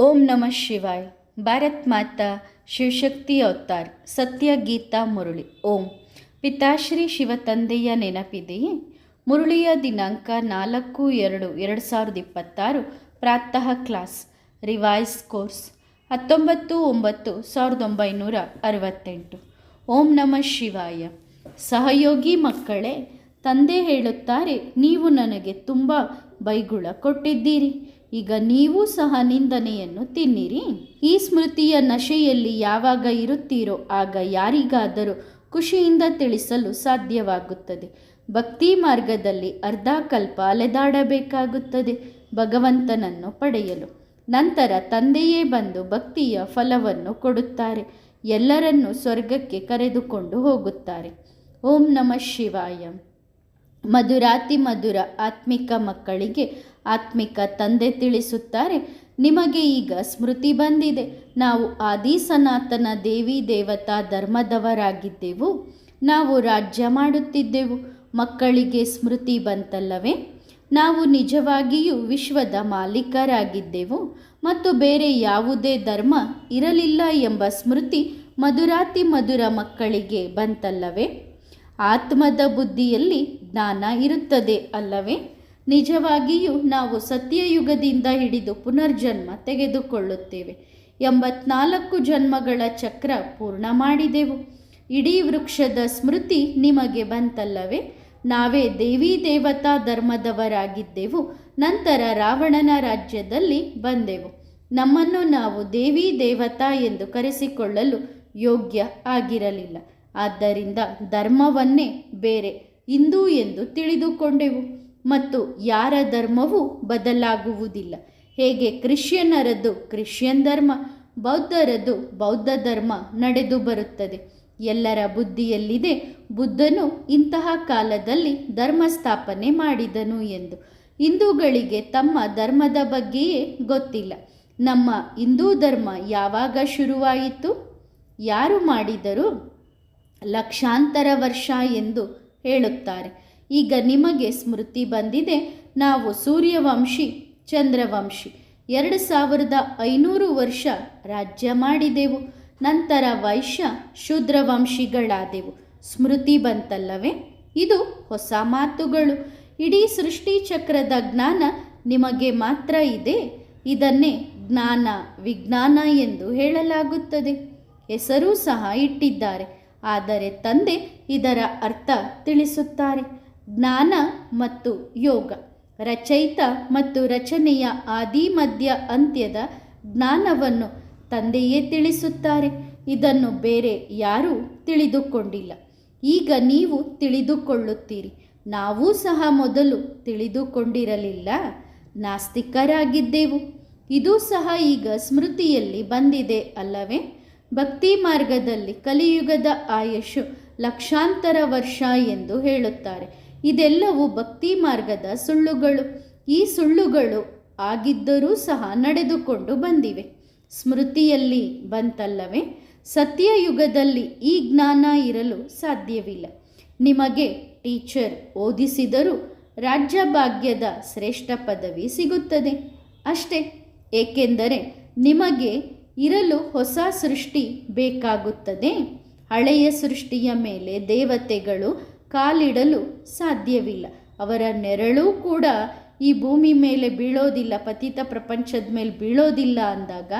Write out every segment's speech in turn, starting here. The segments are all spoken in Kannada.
ಓಂ ನಮಃ ಶಿವಾಯ್. ಭಾರತ್ ಮಾತಾ ಶಿವಶಕ್ತಿ ಅವತಾರ್. ಸತ್ಯ ಗೀತಾ ಮುರುಳಿ. ಓಂ. ಪಿತಾಶ್ರೀ ಶಿವ ತಂದೆಯ ನೆನಪಿದೆಯೇ? ಮುರುಳಿಯ ದಿನಾಂಕ ನಾಲ್ಕು ಎರಡು ಎರಡು ಸಾವಿರದ ಇಪ್ಪತ್ತಾರು. ಪ್ರಾತಃ ಕ್ಲಾಸ್. Revise course. ಹತ್ತೊಂಬತ್ತು ಒಂಬತ್ತು ಸಾವಿರದ ಒಂಬೈನೂರ ಅರವತ್ತೆಂಟು. ಓಂ ನಮಃ ಶಿವಾಯ. ಸಹಯೋಗಿ ಮಕ್ಕಳೇ, ತಂದೆ ಹೇಳುತ್ತಾರೆ, ನೀವು ನನಗೆ ತುಂಬ ಬೈಗುಳ ಕೊಟ್ಟಿದ್ದೀರಿ. ಈಗ ನೀವು ಸಹ ನಿಂದನೆಯನ್ನು ತಿನ್ನಿರಿ. ಈ ಸ್ಮೃತಿಯ ನಶೆಯಲ್ಲಿ ಯಾವಾಗ ಇರುತ್ತೀರೋ ಆಗ ಯಾರಿಗಾದರೂ ಖುಷಿಯಿಂದ ತಿಳಿಸಲು ಸಾಧ್ಯವಾಗುತ್ತದೆ. ಭಕ್ತಿ ಮಾರ್ಗದಲ್ಲಿ ಅರ್ಧಕಲ್ಪ ಅಲೆದಾಡಬೇಕಾಗುತ್ತದೆ ಭಗವಂತನನ್ನು ಪಡೆಯಲು. ನಂತರ ತಂದೆಯೇ ಬಂದು ಭಕ್ತಿಯ ಫಲವನ್ನು ಕೊಡುತ್ತಾರೆ. ಎಲ್ಲರನ್ನೂ ಸ್ವರ್ಗಕ್ಕೆ ಕರೆದುಕೊಂಡು ಹೋಗುತ್ತಾರೆ. ಓಂ ನಮಃ ಶಿವಾಯ. ಮಧುರಾತಿ ಮಧುರ ಆತ್ಮಿಕ ಮಕ್ಕಳಿಗೆ ಆತ್ಮಿಕ ತಂದೆ ತಿಳಿಸುತ್ತಾರೆ. ನಿಮಗೆ ಈಗ ಸ್ಮೃತಿ ಬಂದಿದೆ. ನಾವು ಆದಿ ಸನಾತನ ದೇವಿ ದೇವತಾ ಧರ್ಮದವರಾಗಿದ್ದೆವು. ನಾವು ರಾಜ್ಯ ಮಾಡುತ್ತಿದ್ದೆವು. ಮಕ್ಕಳಿಗೆ ಸ್ಮೃತಿ ಬಂತಲ್ಲವೇ? ನಾವು ನಿಜವಾಗಿಯೂ ವಿಶ್ವದ ಮಾಲೀಕರಾಗಿದ್ದೆವು. ಮತ್ತು ಬೇರೆ ಯಾವುದೇ ಧರ್ಮ ಇರಲಿಲ್ಲ ಎಂಬ ಸ್ಮೃತಿ ಮಧುರಾತಿ ಮಧುರ ಮಕ್ಕಳಿಗೆ ಬಂತಲ್ಲವೇ? ಆತ್ಮದ ಬುದ್ಧಿಯಲ್ಲಿ ಜ್ಞಾನ ಇರುತ್ತದೆ ಅಲ್ಲವೇ? ನಿಜವಾಗಿಯೂ ನಾವು ಸತ್ಯಯುಗದಿಂದ ಹಿಡಿದು ಪುನರ್ಜನ್ಮ ತೆಗೆದುಕೊಳ್ಳುತ್ತೇವೆ. ಎಂಬತ್ನಾಲ್ಕು ಜನ್ಮಗಳ ಚಕ್ರ ಪೂರ್ಣ ಮಾಡಿದೆವು. ಇಡೀ ವೃಕ್ಷದ ಸ್ಮೃತಿ ನಿಮಗೆ ಬಂತಲ್ಲವೇ? ನಾವೇ ದೇವಿ ದೇವತಾ ಧರ್ಮದವರಾಗಿದ್ದೆವು. ನಂತರ ರಾವಣನ ರಾಜ್ಯದಲ್ಲಿ ಬಂದೆವು. ನಮ್ಮನ್ನು ನಾವು ದೇವಿ ದೇವತಾ ಎಂದು ಕರೆಸಿಕೊಳ್ಳಲು ಯೋಗ್ಯ ಆಗಿರಲಿಲ್ಲ. ಆದ್ದರಿಂದ ಧರ್ಮವನ್ನೇ ಬೇರೆ ಹಿಂದೂ ಎಂದು ತಿಳಿದುಕೊಂಡೆವು. ಮತ್ತು ಯಾರ ಧರ್ಮವೂ ಬದಲಾಗುವುದಿಲ್ಲ. ಹೇಗೆ ಕ್ರಿಶ್ಚಿಯನ್ನರದ್ದು ಕ್ರಿಶ್ಚಿಯನ್ ಧರ್ಮ, ಬೌದ್ಧರದ್ದು ಬೌದ್ಧ ಧರ್ಮ ನಡೆದು ಬರುತ್ತದೆ. ಎಲ್ಲರ ಬುದ್ಧಿಯಲ್ಲಿದೆ ಬುದ್ಧನು ಇಂತಹ ಕಾಲದಲ್ಲಿ ಧರ್ಮ ಸ್ಥಾಪನೆ ಮಾಡಿದನು ಎಂದು. ಹಿಂದೂಗಳಿಗೆ ತಮ್ಮ ಧರ್ಮದ ಬಗ್ಗೆಯೇ ಗೊತ್ತಿಲ್ಲ. ನಮ್ಮ ಹಿಂದೂ ಧರ್ಮ ಯಾವಾಗ ಶುರುವಾಯಿತು? ಯಾರು ಮಾಡಿದರು? ಲಕ್ಷಾಂತರ ವರ್ಷ ಎಂದು ಹೇಳುತ್ತಾರೆ. ಈಗ ನಿಮಗೆ ಸ್ಮೃತಿ ಬಂದಿದೆ. ನಾವು ಸೂರ್ಯವಂಶಿ, ಚಂದ್ರವಂಶಿ ಎರಡು ಸಾವಿರದ ಐನೂರು ವರ್ಷ ರಾಜ್ಯ ಮಾಡಿದೆವು. ನಂತರ ವೈಶ್ಯ ಶೂದ್ರವಂಶಿಗಳಾದೆವು. ಸ್ಮೃತಿ ಬಂತಲ್ಲವೇ? ಇದು ಹೊಸ ಮಾತುಗಳು. ಇಡೀ ಸೃಷ್ಟಿ ಚಕ್ರದ ಜ್ಞಾನ ನಿಮಗೆ ಮಾತ್ರ ಇದೆ. ಇದನ್ನೇ ಜ್ಞಾನ ವಿಜ್ಞಾನ ಎಂದು ಹೇಳಲಾಗುತ್ತದೆ. ಹೆಸರೂ ಸಹ ಇಟ್ಟಿದ್ದಾರೆ. ಆದರೆ ತಂದೆ ಇದರ ಅರ್ಥ ತಿಳಿಸುತ್ತಾರೆ. ಜ್ಞಾನ ಮತ್ತು ಯೋಗ, ರಚಯಿತ ಮತ್ತು ರಚನೆಯ ಆದಿ ಮಧ್ಯ ಅಂತ್ಯದ ಜ್ಞಾನವನ್ನು ತಂದೆಯೇ ತಿಳಿಸುತ್ತಾರೆ. ಇದನ್ನು ಬೇರೆ ಯಾರೂ ತಿಳಿದುಕೊಂಡಿಲ್ಲ. ಈಗ ನೀವು ತಿಳಿದುಕೊಳ್ಳುತ್ತೀರಿ. ನಾವೂ ಸಹ ಮೊದಲು ತಿಳಿದುಕೊಂಡಿರಲಿಲ್ಲ. ನಾಸ್ತಿಕರಾಗಿದ್ದೆವು. ಇದು ಸಹ ಈಗ ಸ್ಮೃತಿಯಲ್ಲಿ ಬಂದಿದೆ ಅಲ್ಲವೇ? ಭಕ್ತಿ ಮಾರ್ಗದಲ್ಲಿ ಕಲಿಯುಗದ ಆಯಸ್ಸು ಲಕ್ಷಾಂತರ ವರ್ಷ ಎಂದು ಹೇಳುತ್ತಾರೆ. ಇದೆಲ್ಲವೂ ಭಕ್ತಿ ಮಾರ್ಗದ ಸುಳ್ಳುಗಳು. ಈ ಸುಳ್ಳುಗಳು ಆಗಿದ್ದರೂ ಸಹ ನಡೆದುಕೊಂಡು ಬಂದಿವೆ. ಸ್ಮೃತಿಯಲ್ಲಿ ಬಂತಲ್ಲವೇ? ಸತ್ಯಯುಗದಲ್ಲಿ ಈ ಜ್ಞಾನ ಇರಲು ಸಾಧ್ಯವಿಲ್ಲ. ನಿಮಗೆ ಟೀಚರ್ ಓದಿಸಿದರೂ ರಾಜ್ಯ ಭಾಗ್ಯದ ಶ್ರೇಷ್ಠ ಪದವಿ ಸಿಗುತ್ತದೆ. ಅಷ್ಟೇ. ಏಕೆಂದರೆ ನಿಮಗೆ ಇರಲು ಹೊಸ ಸೃಷ್ಟಿ ಬೇಕಾಗುತ್ತದೆ. ಹಳೆಯ ಸೃಷ್ಟಿಯ ಮೇಲೆ ದೇವತೆಗಳು ಕಾಲಿಡಲು ಸಾಧ್ಯವಿಲ್ಲ. ಅವರ ನೆರಳು ಕೂಡ ಈ ಭೂಮಿ ಮೇಲೆ ಬೀಳೋದಿಲ್ಲ, ಪತಿತ ಪ್ರಪಂಚದ ಮೇಲೆ ಬೀಳೋದಿಲ್ಲ ಅಂದಾಗ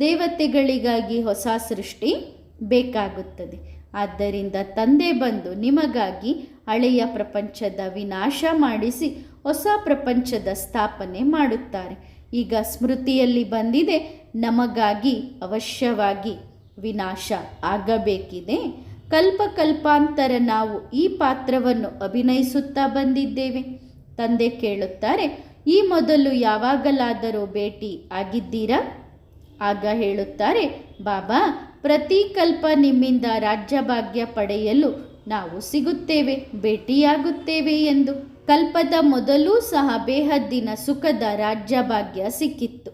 ದೇವತೆಗಳಿಗಾಗಿ ಹೊಸ ಸೃಷ್ಟಿ ಬೇಕಾಗುತ್ತದೆ. ಆದ್ದರಿಂದ ತಂದೆ ಬಂದು ನಿಮಗಾಗಿ ಹಳೆಯ ಪ್ರಪಂಚದ ವಿನಾಶ ಮಾಡಿಸಿ ಹೊಸ ಪ್ರಪಂಚದ ಸ್ಥಾಪನೆ ಮಾಡುತ್ತಾರೆ. ಈಗ ಸ್ಮೃತಿಯಲ್ಲಿ ಬಂದಿದೆ, ನಮಗಾಗಿ ಅವಶ್ಯವಾಗಿ ವಿನಾಶ ಆಗಬೇಕಿದೆ. ಕಲ್ಪ ಕಲ್ಪಾಂತರ ನಾವು ಈ ಪಾತ್ರವನ್ನು ಅಭಿನಯಿಸುತ್ತಾ ಬಂದಿದ್ದೇವೆ. ತಂದೆ ಕೇಳುತ್ತಾರೆ, ಈ ಮೊದಲು ಯಾವಾಗಲಾದರೂ ಭೇಟಿ ಆಗಿದ್ದೀರಾ? ಆಗ ಹೇಳುತ್ತಾರೆ, ಬಾಬಾ, ಪ್ರತಿ ಕಲ್ಪ ನಿಮ್ಮಿಂದ ರಾಜ್ಯಭಾಗ್ಯ ಪಡೆಯಲು ನಾವು ಸಿಗುತ್ತೇವೆ, ಭೇಟಿಯಾಗುತ್ತೇವೆ ಎಂದು. ಕಲ್ಪದ ಮೊದಲೂ ಸಹ ಬೇಹದ್ದಿನ ಸುಖದ ರಾಜ್ಯಭಾಗ್ಯ ಸಿಕ್ಕಿತ್ತು.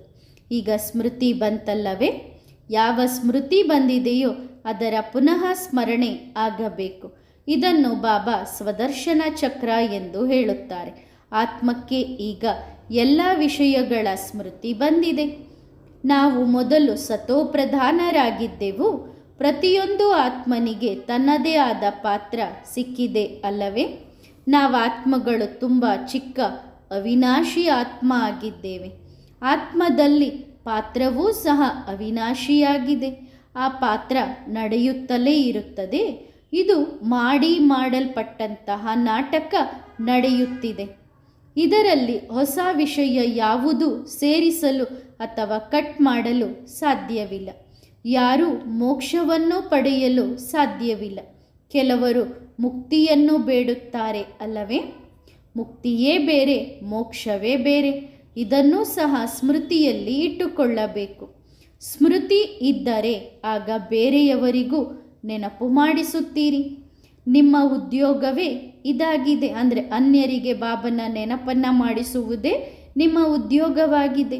ಈಗ ಸ್ಮೃತಿ ಬಂತಲ್ಲವೇ? ಯಾವ ಸ್ಮೃತಿ ಬಂದಿದೆಯೋ ಅದರ ಪುನಃ ಸ್ಮರಣೆ ಆಗಬೇಕು. ಇದನ್ನು ಬಾಬಾ ಸ್ವದರ್ಶನ ಚಕ್ರ ಎಂದು ಹೇಳುತ್ತಾರೆ. ಆತ್ಮಕ್ಕೆ ಈಗ ಎಲ್ಲ ವಿಷಯಗಳ ಸ್ಮೃತಿ ಬಂದಿದೆ. ನಾವು ಮೊದಲು ಸತೋಪ್ರಧಾನರಾಗಿದ್ದೆವು ಪ್ರತಿಯೊಂದು ಆತ್ಮನಿಗೆ ತನ್ನದೇ ಆದ ಪಾತ್ರ ಸಿಕ್ಕಿದೆ ಅಲ್ಲವೇ? ನಾವು ಆತ್ಮಗಳು ತುಂಬ ಚಿಕ್ಕ ಅವಿನಾಶಿ ಆತ್ಮ ಆಗಿದ್ದೇವೆ ಆತ್ಮದಲ್ಲಿ ಪಾತ್ರವೂ ಸಹ ಅವಿನಾಶಿಯಾಗಿದೆ. ಆ ಪಾತ್ರ ನಡೆಯುತ್ತಲೇ ಇರುತ್ತದೆ. ಇದು ಮಾಡಿ ಮಾಡಲ್ಪಟ್ಟಂತಹ ನಾಟಕ ನಡೆಯುತ್ತಿದೆ. ಇದರಲ್ಲಿ ಹೊಸ ವಿಷಯ ಯಾವುದು ಸೇರಿಸಲು ಅಥವಾ ಕಟ್ ಮಾಡಲು ಸಾಧ್ಯವಿಲ್ಲ. ಯಾರೂ ಮೋಕ್ಷವನ್ನು ಪಡೆಯಲು ಸಾಧ್ಯವಿಲ್ಲ. ಕೆಲವರು ಮುಕ್ತಿಯನ್ನು ಬೇಡುತ್ತಾರೆ ಅಲ್ಲವೇ? ಮುಕ್ತಿಯೇ ಬೇರೆ, ಮೋಕ್ಷವೇ ಬೇರೆ. ಇದನ್ನು ಸಹ ಸ್ಮೃತಿಯಲ್ಲಿ ಇಟ್ಟುಕೊಳ್ಳಬೇಕು. ಸ್ಮೃತಿ ಇದ್ದರೆ ಆಗ ಬೇರೆಯವರಿಗೂ ನೆನಪು ಮಾಡಿಸುತ್ತೀರಿ. ನಿಮ್ಮ ಉದ್ಯೋಗವೇ ಇದಾಗಿದೆ. ಅಂದರೆ ಅನ್ಯರಿಗೆ ಬಾಬನ ನೆನಪನ್ನು ಮಾಡಿಸುವುದೇ ನಿಮ್ಮ ಉದ್ಯೋಗವಾಗಿದೆ.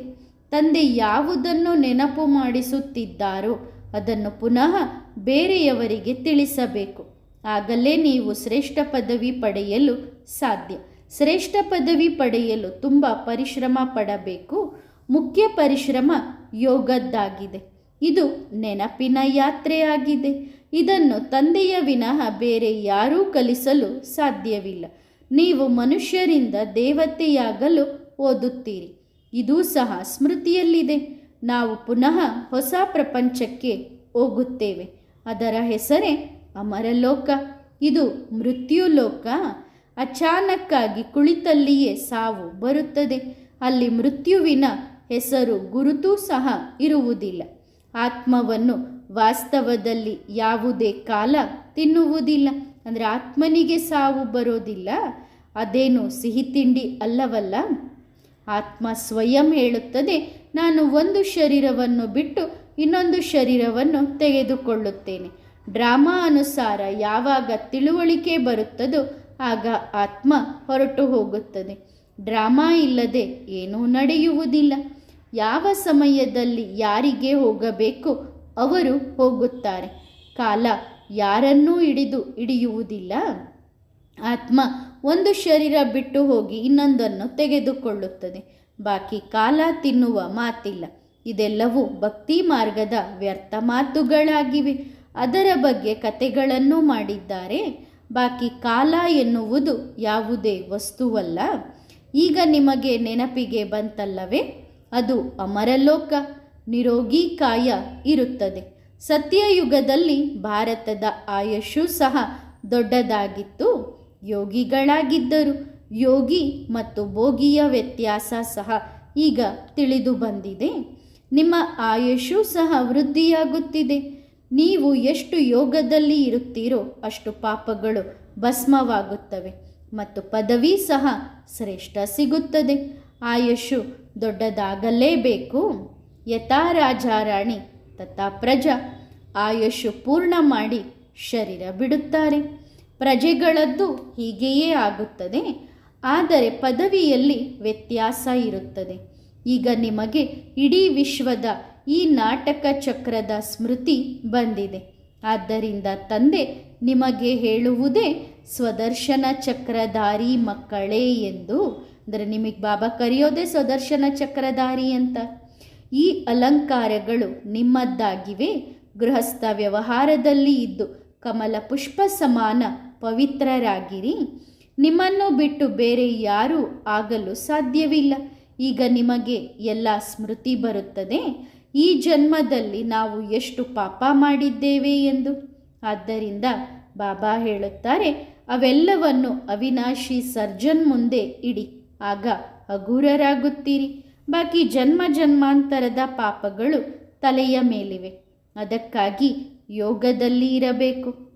ತಂದೆ ಯಾವುದನ್ನು ನೆನಪು ಮಾಡಿಸುತ್ತಿದ್ದಾರೋ ಅದನ್ನು ಪುನಃ ಬೇರೆಯವರಿಗೆ ತಿಳಿಸಬೇಕು. ಆಗಲೇ ನೀವು ಶ್ರೇಷ್ಠ ಪದವಿ ಪಡೆಯಲು ಸಾಧ್ಯ. ಶ್ರೇಷ್ಠ ಪದವಿ ಪಡೆಯಲು ತುಂಬ ಪರಿಶ್ರಮ ಪಡಬೇಕು. ಮುಖ್ಯ ಪರಿಶ್ರಮ ಯೋಗದ್ದಾಗಿದೆ. ಇದು ನೆನಪಿನ ಯಾತ್ರೆಯಾಗಿದೆ. ಇದನ್ನು ತಂದೆಯ ವಿನಃ ಬೇರೆ ಯಾರೂ ಕಲಿಸಲು ಸಾಧ್ಯವಿಲ್ಲ. ನೀವು ಮನುಷ್ಯರಿಂದ ದೇವತೆಯಾಗಲು ಓದುತ್ತೀರಿ. ಇದೂ ಸಹ ಸ್ಮೃತಿಯಲ್ಲಿದೆ. ನಾವು ಪುನಃ ಹೊಸ ಪ್ರಪಂಚಕ್ಕೆ ಹೋಗುತ್ತೇವೆ. ಅದರ ಹೆಸರೇ ಅಮರಲೋಕ. ಇದು ಮೃತ್ಯುಲೋಕ. ಅಚಾನಕ್ಕಾಗಿ ಕುಳಿತಲ್ಲಿಯೇ ಸಾವು ಬರುತ್ತದೆ. ಅಲ್ಲಿ ಮೃತ್ಯುವಿನ ಹೆಸರು ಗುರುತೂ ಸಹ ಇರುವುದಿಲ್ಲ. ಆತ್ಮವನ್ನು ವಾಸ್ತವದಲ್ಲಿ ಯಾವುದೇ ಕಾಲ ತಿನ್ನುವುದಿಲ್ಲ. ಅಂದರೆ ಆತ್ಮನಿಗೆ ಸಾವು ಬರೋದಿಲ್ಲ. ಅದೇನು ಸಿಹಿ ತಿಂಡಿ ಅಲ್ಲವಲ್ಲ. ಆತ್ಮ ಸ್ವಯಂ ಹೇಳುತ್ತದೆ, ನಾನು ಒಂದು ಶರೀರವನ್ನು ಬಿಟ್ಟು ಇನ್ನೊಂದು ಶರೀರವನ್ನು ತೆಗೆದುಕೊಳ್ಳುತ್ತೇನೆ. ಡ್ರಾಮಾ ಅನುಸಾರ ಯಾವಾಗ ತಿಳುವಳಿಕೆ ಬರುತ್ತದೋ ಆಗ ಆತ್ಮ ಹೊರಟು ಹೋಗುತ್ತದೆ. ಡ್ರಾಮಾ ಇಲ್ಲದೆ ಏನೂ ನಡೆಯುವುದಿಲ್ಲ. ಯಾವ ಸಮಯದಲ್ಲಿ ಯಾರಿಗೆ ಹೋಗಬೇಕು ಅವರು ಹೋಗುತ್ತಾರೆ. ಕಾಲ ಯಾರನ್ನೂ ಹಿಡಿದು ಹಿಡಿಯುವುದಿಲ್ಲ. ಆತ್ಮ ಒಂದು ಶರೀರ ಬಿಟ್ಟು ಹೋಗಿ ಇನ್ನೊಂದನ್ನು ತೆಗೆದುಕೊಳ್ಳುತ್ತದೆ. ಬಾಕಿ ಕಾಲ ತಿನ್ನುವ ಮಾತಿಲ್ಲ. ಇದೆಲ್ಲವೂ ಭಕ್ತಿ ಮಾರ್ಗದ ವ್ಯರ್ಥ ಮಾತುಗಳಾಗಿವೆ. ಅದರ ಬಗ್ಗೆ ಕತೆಗಳನ್ನು ಮಾಡಿದ್ದಾರೆ. ಬಾಕಿ ಕಾಲ ಎನ್ನುವುದು ಯಾವುದೇ ವಸ್ತುವಲ್ಲ. ಈಗ ನಿಮಗೆ ನೆನಪಿಗೆ ಬಂತಲ್ಲವೇ? ಅದು ಅಮರಲೋಕ, ನಿರೋಗಿ ಕಾಯ ಇರುತ್ತದೆ. ಸತ್ಯಯುಗದಲ್ಲಿ ಭಾರತದ ಆಯುಷು ಸಹ ದೊಡ್ಡದಾಗಿತ್ತು. ಯೋಗಿಗಳಾಗಿದ್ದರು. ಯೋಗಿ ಮತ್ತು ಭೋಗಿಯ ವ್ಯತ್ಯಾಸ ಸಹ ಈಗ ತಿಳಿದು ಬಂದಿದೆ. ನಿಮ್ಮ ಆಯುಷು ಸಹ ವೃದ್ಧಿಯಾಗುತ್ತಿದೆ. ನೀವು ಎಷ್ಟು ಯೋಗದಲ್ಲಿ ಇರುತ್ತೀರೋ ಅಷ್ಟು ಪಾಪಗಳು ಭಸ್ಮವಾಗುತ್ತವೆ ಮತ್ತು ಪದವಿ ಸಹ ಶ್ರೇಷ್ಠ ಸಿಗುತ್ತದೆ. ಆಯುಷು ದೊಡ್ಡದಾಗಲೇಬೇಕು. ಯಥಾ ರಾಜಾರಾಣಿ, ತಥಾ ಪ್ರಜಾ ಆಯುಷು ಪೂರ್ಣ ಮಾಡಿ ಶರೀರ ಬಿಡುತ್ತಾರೆ. ಪ್ರಜೆಗಳದ್ದು ಹೀಗೆಯೇ ಆಗುತ್ತದೆ, ಆದರೆ ಪದವಿಯಲ್ಲಿ ವ್ಯತ್ಯಾಸ ಇರುತ್ತದೆ. ಈಗ ನಿಮಗೆ ಇಡೀ ವಿಶ್ವದ ಈ ನಾಟಕ ಚಕ್ರದ ಸ್ಮೃತಿ ಬಂದಿದೆ. ಆದ್ದರಿಂದ ತಂದೆ ನಿಮಗೆ ಹೇಳುವುದೇ ಸ್ವದರ್ಶನ ಚಕ್ರಧಾರಿ ಮಕ್ಕಳೇ ಎಂದು. ಅಂದರೆ ನಿಮಗೆ ಬಾಬಾ ಕರೆಯೋದೇ ಸ್ವದರ್ಶನ ಚಕ್ರಧಾರಿ ಅಂತ. ಈ ಅಲಂಕಾರಗಳು ನಿಮ್ಮದ್ದಾಗಿವೆ. ಗೃಹಸ್ಥ ವ್ಯವಹಾರದಲ್ಲಿ ಇದ್ದು ಕಮಲ ಪುಷ್ಪ ಸಮಾನ ಪವಿತ್ರರಾಗಿರಿ. ನಿಮ್ಮನ್ನು ಬಿಟ್ಟು ಬೇರೆ ಯಾರೂ ಆಗಲು ಸಾಧ್ಯವಿಲ್ಲ. ಈಗ ನಿಮಗೆ ಎಲ್ಲ ಸ್ಮೃತಿ ಬರುತ್ತದೆ. ಈ ಜನ್ಮದಲ್ಲಿ ನಾವು ಎಷ್ಟು ಪಾಪ ಮಾಡಿದ್ದೇವೆ ಎಂದು? ಆದ್ದರಿಂದ ಬಾಬಾ ಹೇಳುತ್ತಾರೆ, ಅವೆಲ್ಲವನ್ನು ಅವಿನಾಶಿ ಸರ್ಜನ್ ಮುಂದೆ ಇಡಿ, ಆಗ ಹಗುರರಾಗುತ್ತೀರಿ. ಬಾಕಿ ಜನ್ಮ ಜನ್ಮಾಂತರದ ಪಾಪಗಳು ತಲೆಯ ಮೇಲಿವೆ. ಅದಕ್ಕಾಗಿ ಯೋಗದಲ್ಲಿ ಇರಬೇಕು.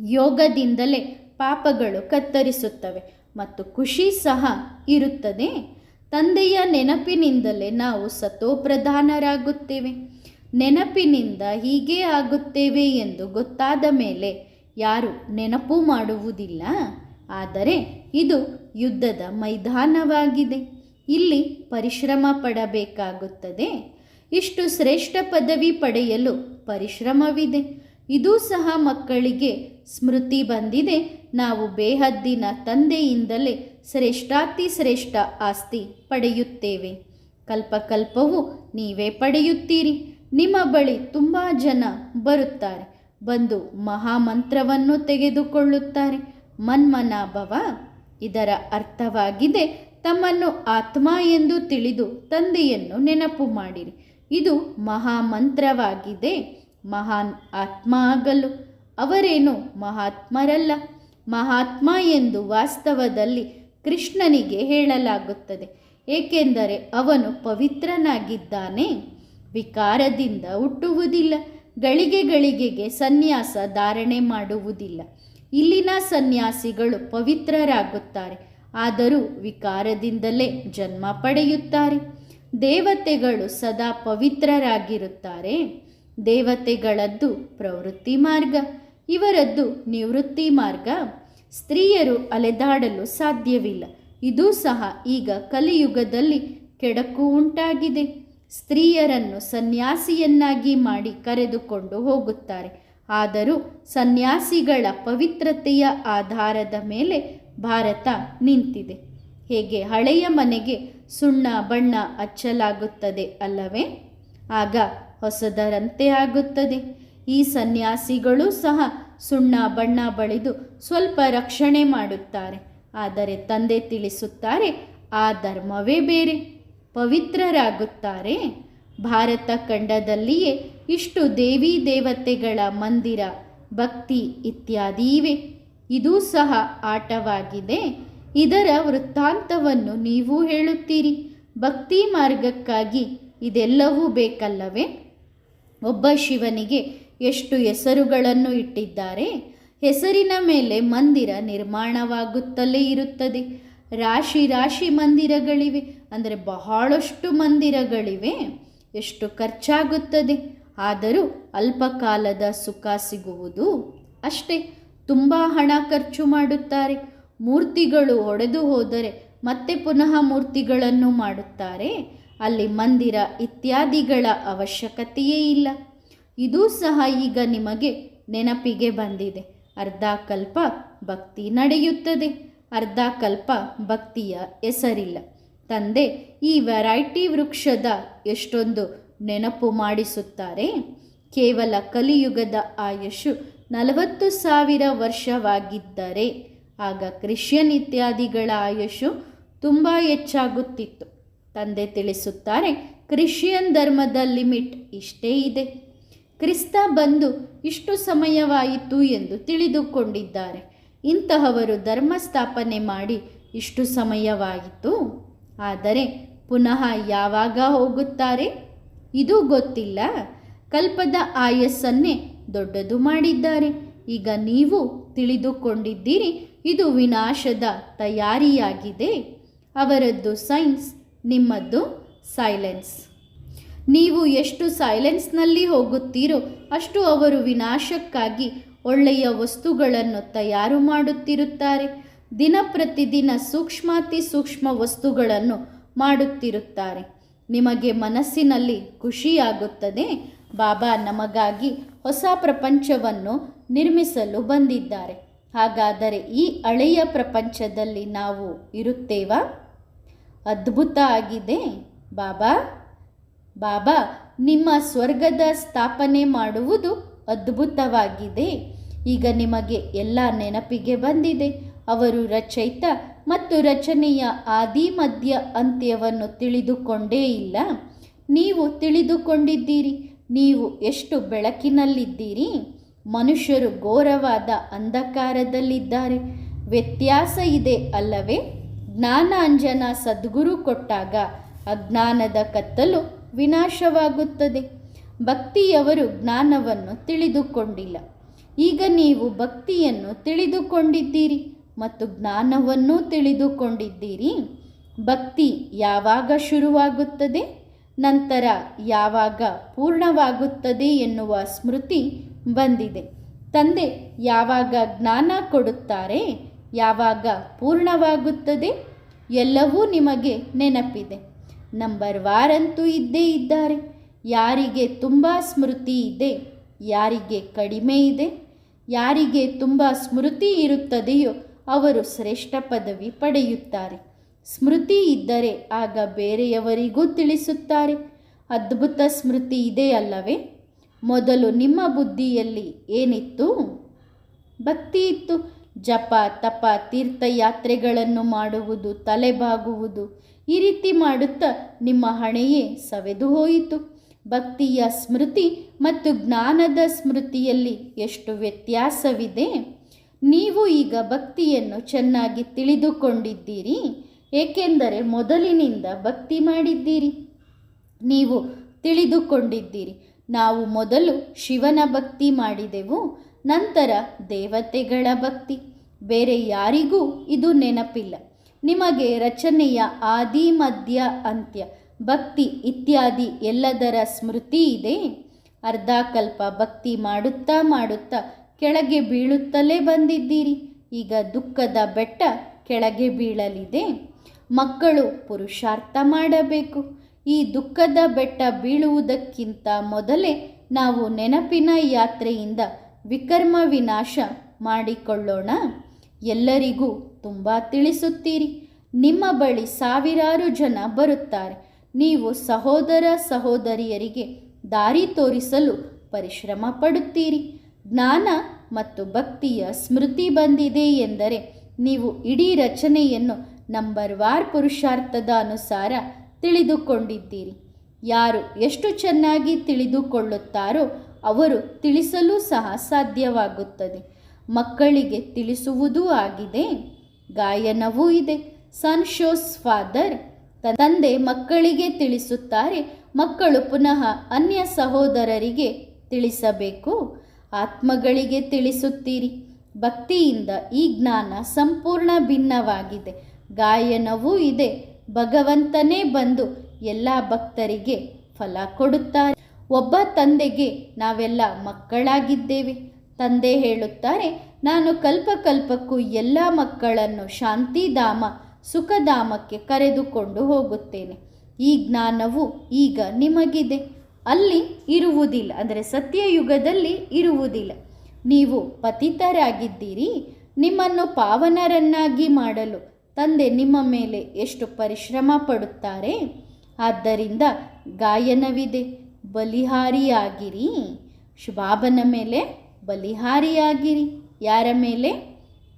ಯೋಗದಿಂದಲೇ ಪಾಪಗಳು ಕತ್ತರಿಸುತ್ತವೆ ಮತ್ತು ಖುಷಿ ಸಹ ಇರುತ್ತದೆ. ತಂದೆಯ ನೆನಪಿನಿಂದಲೇ ನಾವು ಸತೋಪ್ರಧಾನರಾಗುತ್ತೇವೆ ನೆನಪಿನಿಂದ ಹೀಗೆ ಆಗುತ್ತೇವೆ ಎಂದು ಗೊತ್ತಾದ ಮೇಲೆ ಯಾರು ನೆನಪು ಮಾಡುವುದಿಲ್ಲ. ಆದರೆ ಇದು ಯುದ್ಧದ ಮೈದಾನವಾಗಿದೆ. ಇಲ್ಲಿ ಪರಿಶ್ರಮ ಪಡಬೇಕಾಗುತ್ತದೆ. ಇಷ್ಟು ಶ್ರೇಷ್ಠ ಪದವಿ ಪಡೆಯಲು ಪರಿಶ್ರಮವಿದೆ. ಇದೂ ಸಹ ಮಕ್ಕಳಿಗೆ ಸ್ಮೃತಿ ಬಂದಿದೆ. ನಾವು ಬೇಹದ್ದಿನ ತಂದೆಯಿಂದಲೇ ಶ್ರೇಷ್ಠಾತಿ ಶ್ರೇಷ್ಠ ಆಸ್ತಿ ಪಡೆಯುತ್ತೇವೆ. ಕಲ್ಪಕಲ್ಪವು ನೀವೇ ಪಡೆಯುತ್ತೀರಿ. ನಿಮ್ಮ ಬಳಿ ತುಂಬ ಜನ ಬರುತ್ತಾರೆ. ಬಂದು ಮಹಾಮಂತ್ರವನ್ನು ತೆಗೆದುಕೊಳ್ಳುತ್ತಾರೆ. ಮನ್ಮನಾಭವ, ಇದರ ಅರ್ಥವಾಗಿದೆ, ತಮ್ಮನ್ನು ಆತ್ಮ ಎಂದು ತಿಳಿದು ತಂದೆಯನ್ನು ನೆನಪು ಮಾಡಿರಿ. ಇದು ಮಹಾಮಂತ್ರವಾಗಿದೆ. ಮಹಾನ್ ಆತ್ಮ ಆಗಲು ಅವರೇನು ಮಹಾತ್ಮರಲ್ಲ. ಮಹಾತ್ಮ ಎಂದು ವಾಸ್ತವದಲ್ಲಿ ಕೃಷ್ಣನಿಗೆ ಹೇಳಲಾಗುತ್ತದೆ. ಏಕೆಂದರೆ ಅವನು ಪವಿತ್ರನಾಗಿದ್ದಾನೆ. ವಿಕಾರದಿಂದ ಹುಟ್ಟುವುದಿಲ್ಲ, ಗಳಿಗೆ ಗಳಿಗೆಗೆ ಸನ್ಯಾಸ ಧಾರಣೆ ಮಾಡುವುದಿಲ್ಲ. ಇಲ್ಲಿನ ಸನ್ಯಾಸಿಗಳು ಪವಿತ್ರರಾಗುತ್ತಾರೆ, ಆದರೂ ವಿಕಾರದಿಂದಲೇ ಜನ್ಮ ಪಡೆಯುತ್ತಾರೆ. ದೇವತೆಗಳು ಸದಾ ಪವಿತ್ರರಾಗಿರುತ್ತಾರೆ. ದೇವತೆಗಳದ್ದು ಪ್ರವೃತ್ತಿ ಮಾರ್ಗ, ಇವರದ್ದು ನಿವೃತ್ತಿ ಮಾರ್ಗ. ಸ್ತ್ರೀಯರು ಅಲೆದಾಡಲು ಸಾಧ್ಯವಿಲ್ಲ. ಇದೂ ಸಹ ಈಗ ಕಲಿಯುಗದಲ್ಲಿ ಕೆಡಕು ಉಂಟಾಗಿದೆ. ಸ್ತ್ರೀಯರನ್ನು ಸನ್ಯಾಸಿಯನ್ನಾಗಿ ಮಾಡಿ ಕರೆದುಕೊಂಡು ಹೋಗುತ್ತಾರೆ. ಆದರೂ ಸನ್ಯಾಸಿಗಳ ಪವಿತ್ರತೆಯ ಆಧಾರದ ಮೇಲೆ ಭಾರತ ನಿಂತಿದೆ. ಹೇಗೆ ಹಳೆಯ ಮನೆಗೆ ಸುಣ್ಣ ಬಣ್ಣ ಹಚ್ಚಲಾಗುತ್ತದೆ ಅಲ್ಲವೇ? ಆಗ ಹೊಸದರಂತೆ ಆಗುತ್ತದೆ. ಈ ಸನ್ಯಾಸಿಗಳು ಸಹ ಸುಣ್ಣ ಬಣ್ಣ ಬಳಿದು ಸ್ವಲ್ಪ ರಕ್ಷಣೆ ಮಾಡುತ್ತಾರೆ. ಆದರೆ ತಂದೆ ತಿಳಿಸುತ್ತಾರೆ, ಆ ಧರ್ಮವೇ ಬೇರೆ. ಪವಿತ್ರರಾಗುತ್ತಾರೆ. ಭಾರತ ಖಂಡದಲ್ಲಿಯೇ ಇಷ್ಟು ದೇವಿ ದೇವತೆಗಳ ಮಂದಿರ, ಭಕ್ತಿ ಇತ್ಯಾದಿ ಇವೆ ಇದೂ ಸಹ ಆಟವಾಗಿದೆ. ಇದರ ವೃತ್ತಾಂತವನ್ನು ನೀವು ಹೇಳುತ್ತೀರಿ. ಭಕ್ತಿ ಮಾರ್ಗಕ್ಕಾಗಿ ಇದೆಲ್ಲವೂ ಬೇಕಲ್ಲವೇ? ಒಬ್ಬ ಶಿವನಿಗೆ ಎಷ್ಟು ಹೆಸರುಗಳನ್ನು ಇಟ್ಟಿದ್ದಾರೆ. ಹೆಸರಿನ ಮೇಲೆ ಮಂದಿರ ನಿರ್ಮಾಣವಾಗುತ್ತಲೇ ಇರುತ್ತದೆ. ರಾಶಿ ರಾಶಿ ಮಂದಿರಗಳಿವೆ. ಅಂದರೆ ಬಹಳಷ್ಟು ಮಂದಿರಗಳಿವೆ. ಎಷ್ಟು ಖರ್ಚಾಗುತ್ತದೆ. ಆದರೂ ಅಲ್ಪಕಾಲದ ಸುಖ ಸಿಗುವುದು ಅಷ್ಟೇ. ತುಂಬ ಹಣ ಖರ್ಚು ಮಾಡುತ್ತಾರೆ. ಮೂರ್ತಿಗಳು ಒಡೆದು ಹೋದರೆ ಮತ್ತೆ ಪುನಃ ಮೂರ್ತಿಗಳನ್ನು ಮಾಡುತ್ತಾರೆ. ಅಲ್ಲಿ ಮಂದಿರ ಇತ್ಯಾದಿಗಳ ಅವಶ್ಯಕತೆಯೇ ಇಲ್ಲ. ಇದೂ ಸಹ ಈಗ ನಿಮಗೆ ನೆನಪಿಗೆ ಬಂದಿದೆ. ಅರ್ಧ ಕಲ್ಪ ಭಕ್ತಿ ನಡೆಯುತ್ತದೆ. ಅರ್ಧ ಕಲ್ಪ ಭಕ್ತಿಯ ಹೆಸರಿಲ್ಲ. ತಂದೆ, ಈ ವೆರೈಟಿ ವೃಕ್ಷದ ಎಷ್ಟೊಂದು ನೆನಪು ಮಾಡಿಸುತ್ತಾರೆ? ಕೇವಲ ಕಲಿಯುಗದ ಆಯುಷು ನಲವತ್ತು ಸಾವಿರ ವರ್ಷವಾಗಿದ್ದರೆ ಆಗ ಕ್ರಿಶ್ಚಿಯನ್ ಇತ್ಯಾದಿಗಳ ಆಯುಷು ತುಂಬ ಹೆಚ್ಚಾಗುತ್ತಿತ್ತು. ತಂದೆ ತಿಳಿಸುತ್ತಾರೆ ಕ್ರಿಶ್ಚಿಯನ್ ಧರ್ಮದ ಲಿಮಿಟ್ ಇಷ್ಟೇ ಇದೆ. ಕ್ರಿಸ್ತ ಬಂದು ಇಷ್ಟು ಸಮಯವಾಯಿತು ಎಂದು ತಿಳಿದುಕೊಂಡಿದ್ದಾರೆ. ಇಂತಹವರು ಧರ್ಮ ಸ್ಥಾಪನೆ ಮಾಡಿ ಇಷ್ಟು ಸಮಯವಾಯಿತು. ಆದರೆ ಪುನಃ ಯಾವಾಗ ಹೋಗುತ್ತಾರೆ? ಇದು ಗೊತ್ತಿಲ್ಲ. ಕಲ್ಪದ ಆಯಸ್ಸನ್ನೇ ದೊಡ್ಡದು ಮಾಡಿದ್ದಾರೆ. ಈಗ ನೀವು ತಿಳಿದುಕೊಂಡಿದ್ದೀರಿ, ಇದು ವಿನಾಶದ ತಯಾರಿಯಾಗಿದೆ. ಅವರದ್ದು ಸೈನ್ಸ್ ನಿಮ್ಮದ್ದು ಸೈಲೆನ್ಸ್ ನೀವು ಎಷ್ಟು ಸೈಲೆನ್ಸ್ನಲ್ಲಿ ಹೋಗುತ್ತೀರೋ ಅಷ್ಟು ಅವರು ವಿನಾಶಕ್ಕಾಗಿ ಒಳ್ಳೆಯ ವಸ್ತುಗಳನ್ನು ತಯಾರು ಮಾಡುತ್ತಿರುತ್ತಾರೆ. ದಿನ ಪ್ರತಿದಿನ ಸೂಕ್ಷ್ಮಾತಿ ಸೂಕ್ಷ್ಮ ವಸ್ತುಗಳನ್ನು ಮಾಡುತ್ತಿರುತ್ತಾರೆ. ನಿಮಗೆ ಮನಸ್ಸಿನಲ್ಲಿ ಖುಷಿಯಾಗುತ್ತದೆ. ಬಾಬಾ ನಮಗಾಗಿ ಹೊಸ ಪ್ರಪಂಚವನ್ನು ನಿರ್ಮಿಸಲು ಬಂದಿದ್ದಾರೆ. ಹಾಗಾದರೆ ಈ ಹಳೆಯ ಪ್ರಪಂಚದಲ್ಲಿ ನಾವು ಇರುತ್ತೇವಾ? ಅದ್ಭುತ ಆಗಿದೆ ಬಾಬಾ ಬಾಬಾ, ನಿಮ್ಮ ಸ್ವರ್ಗದ ಸ್ಥಾಪನೆ ಮಾಡುವುದು ಅದ್ಭುತವಾಗಿದೆ. ಈಗ ನಿಮಗೆ ಎಲ್ಲ ನೆನಪಿಗೆ ಬಂದಿದೆ. ಅವರು ರಚಯಿತ ಮತ್ತು ರಚನೆಯ ಆದಿ, ಮಧ್ಯ ಅಂತ್ಯವನ್ನು ತಿಳಿದುಕೊಂಡೇ ಇಲ್ಲ. ನೀವು ತಿಳಿದುಕೊಂಡಿದ್ದೀರಿ. ನೀವು ಎಷ್ಟು ಬೆಳಕಿನಲ್ಲಿದ್ದೀರಿ. ಮನುಷ್ಯರು ಘೋರವಾದ ಅಂಧಕಾರದಲ್ಲಿದ್ದಾರೆ. ವ್ಯತ್ಯಾಸ ಇದೆ ಅಲ್ಲವೇ? ಜ್ಞಾನ ಅಂಜನ ಸದ್ಗುರು ಕೊಟ್ಟಾಗ ಅಜ್ಞಾನದ ಕತ್ತಲು ವಿನಾಶವಾಗುತ್ತದೆ. ಭಕ್ತಿಯವರು ಜ್ಞಾನವನ್ನು ತಿಳಿದುಕೊಂಡಿಲ್ಲ. ಈಗ ನೀವು ಭಕ್ತಿಯನ್ನು ತಿಳಿದುಕೊಂಡಿದ್ದೀರಿ ಮತ್ತು ಜ್ಞಾನವನ್ನು ತಿಳಿದುಕೊಂಡಿದ್ದೀರಿ. ಭಕ್ತಿ ಯಾವಾಗ ಶುರುವಾಗುತ್ತದೆ? ನಂತರ ಯಾವಾಗ ಪೂರ್ಣವಾಗುತ್ತದೆ ಎನ್ನುವ ಸ್ಮೃತಿ ಬಂದಿದೆ. ತಂದೆ ಯಾವಾಗ ಜ್ಞಾನ ಕೊಡುತ್ತಾರೆ? ಯಾವಾಗ ಪೂರ್ಣವಾಗುತ್ತದೆ ಎಲ್ಲವೂ ನಿಮಗೆ ನೆನಪಿದೆ. ನಂಬರ್ ವಾರಂತೂ ಇದ್ದೇ ಇದ್ದಾರೆ. ಯಾರಿಗೆ ತುಂಬ ಸ್ಮೃತಿ ಇದೆ, ಯಾರಿಗೆ ಕಡಿಮೆ ಇದೆ, ಯಾರಿಗೆ ತುಂಬ ಸ್ಮೃತಿ ಇರುತ್ತದೆಯೋ ಅವರು ಶ್ರೇಷ್ಠ ಪದವಿ ಪಡೆಯುತ್ತಾರೆ. ಸ್ಮೃತಿ ಇದ್ದರೆ ಆಗ ಬೇರೆಯವರಿಗೂ ತಿಳಿಸುತ್ತಾರೆ. ಅದ್ಭುತ ಸ್ಮೃತಿ ಇದೆ ಅಲ್ಲವೇ? ಮೊದಲು ನಿಮ್ಮ ಬುದ್ಧಿಯಲ್ಲಿ ಏನಿತ್ತು? ಭಕ್ತಿ ಇತ್ತು. ಜಪ, ತಪ ತೀರ್ಥಯಾತ್ರೆಗಳನ್ನು ಮಾಡುವುದು, ತಲೆಬಾಗುವುದು, ಈ ರೀತಿ ಮಾಡುತ್ತಾ ನಿಮ್ಮ ಹಣೆಯೇ ಸವೆದು ಹೋಯಿತು. ಭಕ್ತಿಯ ಸ್ಮೃತಿ ಮತ್ತು ಜ್ಞಾನದ ಸ್ಮೃತಿಯಲ್ಲಿ ಎಷ್ಟು ವ್ಯತ್ಯಾಸವಿದೆ? ನೀವು ಈಗ ಭಕ್ತಿಯನ್ನು ಚೆನ್ನಾಗಿ ತಿಳಿದುಕೊಂಡಿದ್ದೀರಿ, ಏಕೆಂದರೆ ಮೊದಲಿನಿಂದ ಭಕ್ತಿ ಮಾಡಿದ್ದೀರಿ. ನೀವು ತಿಳಿದುಕೊಂಡಿದ್ದೀರಿ, ನಾವು ಮೊದಲು ಶಿವನ ಭಕ್ತಿ ಮಾಡಿದೆವು ನಂತರ ದೇವತೆಗಳ ಭಕ್ತಿ. ಬೇರೆ ಯಾರಿಗೂ ಇದು ನೆನಪಿಲ್ಲ. ನಿಮಗೆ ರಚನೆಯ ಆದಿ, ಮಧ್ಯ, ಅಂತ್ಯ, ಭಕ್ತಿ ಇತ್ಯಾದಿ ಎಲ್ಲದರ ಸ್ಮೃತಿ ಇದೆ. ಅರ್ಧಕಲ್ಪ ಭಕ್ತಿ ಮಾಡುತ್ತಾ ಮಾಡುತ್ತಾ ಕೆಳಗೆ ಬೀಳುತ್ತಲೇ ಬಂದಿದ್ದೀರಿ. ಈಗ ದುಃಖದ ಬೆಟ್ಟ ಕೆಳಗೆ ಬೀಳಲಿದೆ. ಮಕ್ಕಳು ಪುರುಷಾರ್ಥ ಮಾಡಬೇಕು. ಈ ದುಃಖದ ಬೆಟ್ಟ ಬೀಳುವುದಕ್ಕಿಂತ ಮೊದಲೇ ನಾವು ನೆನಪಿನ ಯಾತ್ರೆಯಿಂದ ವಿಕರ್ಮ ವಿನಾಶ ಮಾಡಿಕೊಳ್ಳೋಣ. ಎಲ್ಲರಿಗೂ ತುಂಬ ತಿಳಿಸುತ್ತೀರಿ. ನಿಮ್ಮ ಬಳಿ ಸಾವಿರಾರು ಜನ ಬರುತ್ತಾರೆ. ನೀವು ಸಹೋದರ ಸಹೋದರಿಯರಿಗೆ ದಾರಿ ತೋರಿಸಲು ಪರಿಶ್ರಮ ಪಡುತ್ತೀರಿ. ಜ್ಞಾನ ಮತ್ತು ಭಕ್ತಿಯ ಸ್ಮೃತಿ ಬಂದಿದೆ ಎಂದರೆ ನೀವು ಇಡೀ ರಚನೆಯನ್ನು ನಂಬರ್ ವಾರ್ ಪುರುಷಾರ್ಥದ ಅನುಸಾರ ತಿಳಿದುಕೊಂಡಿದ್ದೀರಿ. ಯಾರು ಎಷ್ಟು ಚೆನ್ನಾಗಿ ತಿಳಿದುಕೊಳ್ಳುತ್ತಾರೋ ಅವರು ತಿಳಿಸಲು ಸಹ ಸಾಧ್ಯವಾಗುತ್ತದೆ. ಮಕ್ಕಳಿಗೆ ತಿಳಿಸುವುದೂ ಆಗಿದೆ. ಗಾಯನವೂ ಇದೆ. ಸನ್ ಶೋಸ್ ಫಾದರ್ ತಂದೆ ಮಕ್ಕಳಿಗೆ ತಿಳಿಸುತ್ತಾರೆ. ಮಕ್ಕಳು ಪುನಃ ಅನ್ಯ ಸಹೋದರರಿಗೆ ತಿಳಿಸಬೇಕು. ಆತ್ಮಗಳಿಗೆ ತಿಳಿಸುತ್ತೀರಿ. ಭಕ್ತಿಯಿಂದ ಈ ಜ್ಞಾನ ಸಂಪೂರ್ಣ ಭಿನ್ನವಾಗಿದೆ. ಗಾಯನವೂ ಇದೆ. ಭಗವಂತನೇ ಬಂದು ಎಲ್ಲ ಭಕ್ತರಿಗೆ ಫಲ ಕೊಡುತ್ತಾರೆ. ಒಬ್ಬ ತಂದೆಗೆ ನಾವೆಲ್ಲ ಮಕ್ಕಳಾಗಿದ್ದೇವೆ. ತಂದೆ ಹೇಳುತ್ತಾರೆ, ನಾನು ಕಲ್ಪಕಲ್ಪಕ್ಕೂ ಎಲ್ಲ ಮಕ್ಕಳನ್ನು ಶಾಂತಿಧಾಮ, ಸುಖಧಾಮಕ್ಕೆ ಕರೆದುಕೊಂಡು ಹೋಗುತ್ತೇನೆ. ಈ ಜ್ಞಾನವು ಈಗ ನಿಮಗಿದೆ. ಅಲ್ಲಿ ಇರುವುದಿಲ್ಲ, ಅಂದರೆ ಸತ್ಯಯುಗದಲ್ಲಿ ಇರುವುದಿಲ್ಲ. ನೀವು ಪತಿತರಾಗಿದ್ದೀರಿ, ನಿಮ್ಮನ್ನು ಪಾವನರನ್ನಾಗಿ ಮಾಡಲು ತಂದೆ ನಿಮ್ಮ ಮೇಲೆ ಎಷ್ಟು ಪರಿಶ್ರಮ ಪಡುತ್ತಾರೆ? ಆದ್ದರಿಂದ ಗಾಯನವಿದೆ. ಬಲಿಹಾರಿಯಾಗಿರಿ. ಶುಭಾಬನ ಮೇಲೆ ಬಲಿಹಾರಿಯಾಗಿರಿ. ಯಾರ ಮೇಲೆ?